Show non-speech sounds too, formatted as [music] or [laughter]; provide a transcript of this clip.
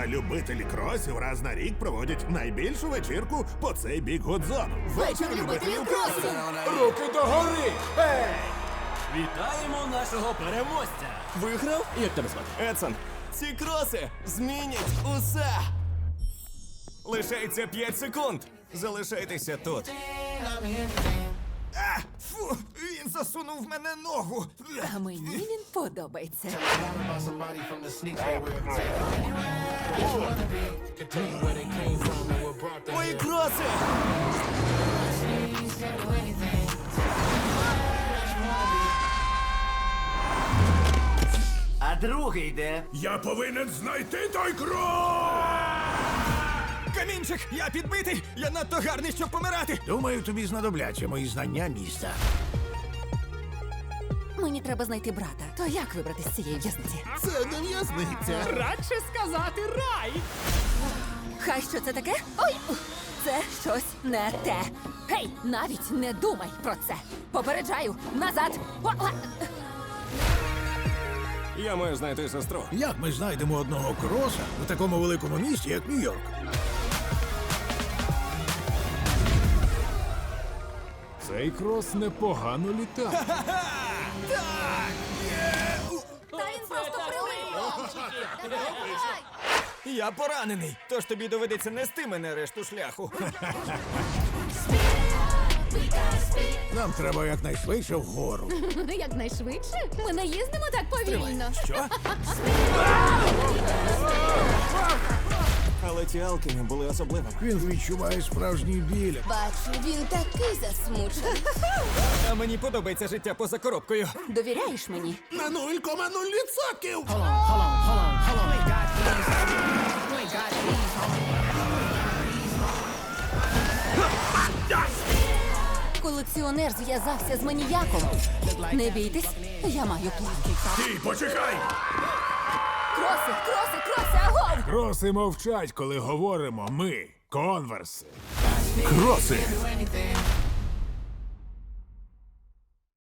А любителі кросів раз на рік проводять найбільшу вечірку по цей бік Гудзону. Вечір любителів кросів! Руки догори! Ей! Вітаємо нашого переможця! Виграв? Як тебе звати? Едсон, ці кроси змінять усе! Лишається 5 секунд. Залишайтеся тут. А, фу, він засунув в мене ногу. А мені він подобається. Мої кроси! А другий де? Я повинен знайти той крос! Камінчик, я підбитий! Я надто гарний, щоб помирати! Думаю, тобі знадобляться мої знання міста. Мені треба знайти брата. То як вибрати з цієї в'язниці? Це не в'язниця. Радше сказати рай! Хай що це таке? Ой! Це щось не те. Гей, навіть не думай про це. Попереджаю, назад! О, а! Я маю знайти сестру. Як ми знайдемо одного кроса в такому великому місті, як Нью-Йорк? Цей крос непогано літав. Та він просто прилип! Я поранений, тож тобі доведеться нести мене решту шляху. Нам треба якнайшвидше вгору. [laughs] Якнайшвидше? Ми не їздимо так повільно. Що? [laughs] Але ті алкіни були особливими. Він відчуває справжній біль. Бачу, він такий засмучений. [laughs] А мені подобається життя поза коробкою. Довіряєш мені? На 0,0 відсотків. Колекціонер зв'язався з маніяком. Не бійтесь, я маю план. Стій, почекай! Кроси, кроси, кроси, агов! Кроси мовчать, коли говоримо ми, конверси. Кроси!